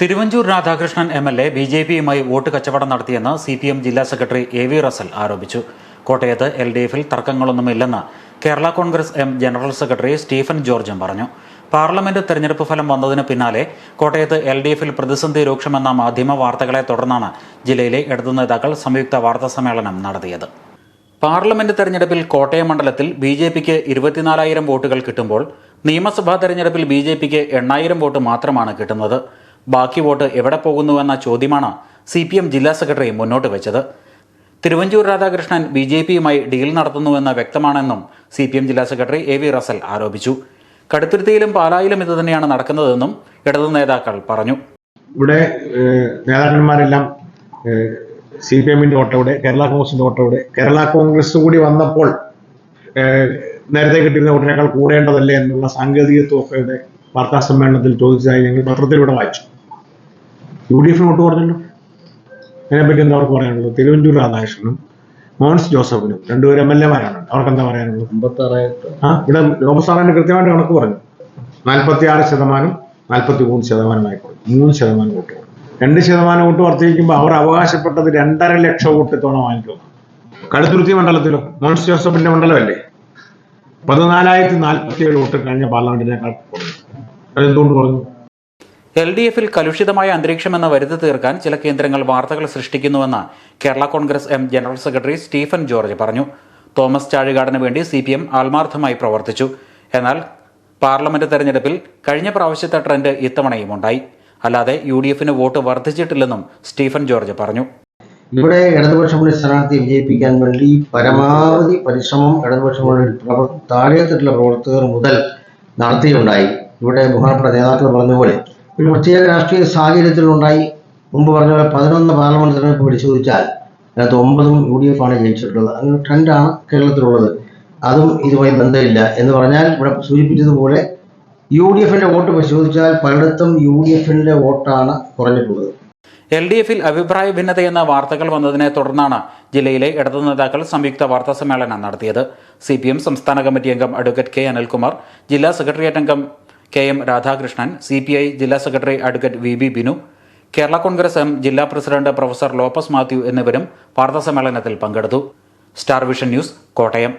Thiruvanchoor Radhakrishnan M L A B J പിയുമായി vote കച്ചവടം നടത്തിയെന്ന് സി പി എം ജില്ലാ സെക്രട്ടറി എ വി റസൽ ആരോപിച്ചു. കോട്ടയത്ത് എൽ ഡി എഫിൽ തർക്കങ്ങളൊന്നുമില്ലെന്ന് Kerala Congress M general secretary Stephen ജോർജും പറഞ്ഞു. പാർലമെന്റ് തെരഞ്ഞെടുപ്പ് ഫലം വന്നതിന് പിന്നാലെ കോട്ടയത്ത് എൽ ഡി എഫിൽ പ്രതിസന്ധി രൂക്ഷമെന്ന മാധ്യമ വാർത്തകളെ തുടർന്നാണ് ജില്ലയിലെ ഇടതു നേതാക്കൾ സംയുക്ത വാർത്താ സമ്മേളനം നടത്തിയത്. പാർലമെന്റ് തെരഞ്ഞെടുപ്പിൽ കോട്ടയം മണ്ഡലത്തിൽ ബി ജെ പിക്ക് ഇരുപത്തിനാലായിരം വോട്ടുകൾ കിട്ടുമ്പോൾ നിയമസഭാ തെരഞ്ഞെടുപ്പിൽ ബി ജെ പിക്ക് എണ്ണായിരം വോട്ട് മാത്രമാണ് കിട്ടുന്നത്. ബാക്കി വോട്ട് എവിടെ പോകുന്നുവെന്ന ചോദ്യമാണ് സി പി എം ജില്ലാ സെക്രട്ടറി മുന്നോട്ട് വെച്ചത്. തിരുവഞ്ചൂർ രാധാകൃഷ്ണൻ ബി ജെ പിയുമായി ഡീൽ നടത്തുന്നുവെന്ന് വ്യക്തമാണെന്നും സി പി എം ജില്ലാ സെക്രട്ടറി എ വി റസൽ ആരോപിച്ചു. കടുത്തുരുത്തിയിലും പാലായിലും ഇത് തന്നെയാണ് നടക്കുന്നതെന്നും ഇടതു നേതാക്കൾ പറഞ്ഞു. ഇവിടെ നേതാക്കന്മാരെല്ലാം സി പി എമ്മിന്റെ ഓട്ടോടെ കേരള കോൺഗ്രസിന്റെ ഓട്ടോടെ കേരള കോൺഗ്രസ് കൂടി വന്നപ്പോൾ നേരത്തെ കിട്ടിയിരുന്ന വോട്ടിനേക്കാൾ കൂടേണ്ടതല്ലേ എന്നുള്ള ഇവിടെ വാർത്താ സമ്മേളനത്തിൽ ചോദിച്ചതായി ഞങ്ങൾ പത്രത്തിലൂടെ വായിച്ചു. യു ഡി എഫിന് വോട്ട് പറഞ്ഞല്ലോ അതിനെപ്പറ്റി എന്താ അവർക്ക് പറയാനുള്ളത്? തിരുവഞ്ചൂർ രാധാകൃഷ്ണനും മോൻസ് ജോസഫിനും രണ്ടുപേരും എം എൽ എമാരാണ്. അവർക്ക് എന്താ പറയാനുള്ളത് ആ ഇവിടെ ലോകസാറിന് കൃത്യമായിട്ട് കണക്ക് പറഞ്ഞു. നാൽപ്പത്തി ആറ് ശതമാനം നാൽപ്പത്തി മൂന്ന് ശതമാനമായി കുറഞ്ഞു മൂന്ന് ശതമാനം വോട്ട് കുറഞ്ഞു. രണ്ട് ശതമാനം വോട്ട് വർദ്ധിപ്പിക്കുമ്പോൾ അവർ അവകാശപ്പെട്ടത് രണ്ടര ലക്ഷം വോട്ട് ഇത്തവണ വാങ്ങിക്കുന്നു കടുത്തുരുത്തി മണ്ഡലത്തിലോ? മോൻസ് ജോസഫിന്റെ മണ്ഡലമല്ലേ? പതിനാലായിരത്തി നാൽപ്പത്തി ഏഴ് വോട്ട് കഴിഞ്ഞ പാർലമെന്റിനേക്കാൾ കുറഞ്ഞു. അതെന്തുകൊണ്ട് കുറഞ്ഞു? എൽ ഡി എഫിൽ കലുഷിതമായ അന്തരീക്ഷമെന്ന് വരുത്തി തീർക്കാൻ ചില കേന്ദ്രങ്ങൾ വാർത്തകൾ സൃഷ്ടിക്കുന്നുവെന്ന് Kerala Congress M general secretary Stephen George പറഞ്ഞു. തോമസ് ചാഴികാടന് വേണ്ടി സി പി എം ആത്മാർത്ഥമായി പ്രവർത്തിച്ചു. എന്നാൽ പാർലമെന്റ് തെരഞ്ഞെടുപ്പിൽ കഴിഞ്ഞ പ്രാവശ്യത്തെ ട്രെൻഡ് ഇത്തവണയും ഉണ്ടായി. അല്ലാതെ യു ഡി എഫിന് വോട്ട് വർദ്ധിച്ചിട്ടില്ലെന്നും സ്റ്റീഫൻ ജോർജ് പറഞ്ഞു. ഇവിടെ ഇടതുപക്ഷ മുന്നണി സ്ഥാനാർത്ഥിയെ വിജയിപ്പിക്കാൻ വേണ്ടി പരമാവധി പരിശ്രമം ഇടതുപക്ഷ മുന്നണി പ്രവർ പ്രവർത്തകർ മുതൽ നടത്തിയുണ്ടായി ഇവിടെ ബഹുമാനപ്പെട്ട നേതാക്കൾ പറഞ്ഞതുപോലെ ഒരു പ്രത്യേക രാഷ്ട്രീയ സാഹചര്യത്തിലുണ്ടായി. മുമ്പ് പറഞ്ഞ പോലെ പതിനൊന്ന് പാർലമെന്റ് തെരഞ്ഞെടുപ്പ് പരിശോധിച്ചാൽ അതിനകത്ത് ഒമ്പതും യു ഡി എഫ് ആണ് ജയിച്ചിട്ടുള്ളത് അങ്ങനെ ട്രെൻഡാണ് കേരളത്തിലുള്ളത്. അതും ഇതുമായി ബന്ധമില്ല. എന്ന് പറഞ്ഞാൽ ഇവിടെ സൂചിപ്പിച്ചതുപോലെ യു ഡി എഫിന്റെ വോട്ട് പരിശോധിച്ചാൽ പലയിടത്തും യു ഡി എഫിന്റെ വോട്ടാണ് കുറഞ്ഞിട്ടുള്ളത്. എൽ ഡി എഫിൽ അഭിപ്രായ ഭിന്നതയെന്ന വാർത്തകൾ വന്നതിനെ തുടർന്നാണ് ജില്ലയിലെ ഇടതു നേതാക്കൾ സംയുക്ത വാർത്താ സമ്മേളനം നടത്തിയത്. സി പി എം സംസ്ഥാന കമ്മിറ്റി അംഗം അഡ്വക്കേറ്റ് കെ അനിൽകുമാർ ജില്ലാ സെക്രട്ടേറിയറ്റ് അംഗം K M Radhakrishnan C P I ജില്ലാ secretary advocate V B Binu Kerala Congress M ജില്ലാ പ്രസിഡന്റ് പ്രൊഫസർ ലോപ്പസ് മാത്യു എന്നിവരും വാർത്താസമ്മേളനത്തിൽ പങ്കെടുത്തു. Star Vision News Kottayam.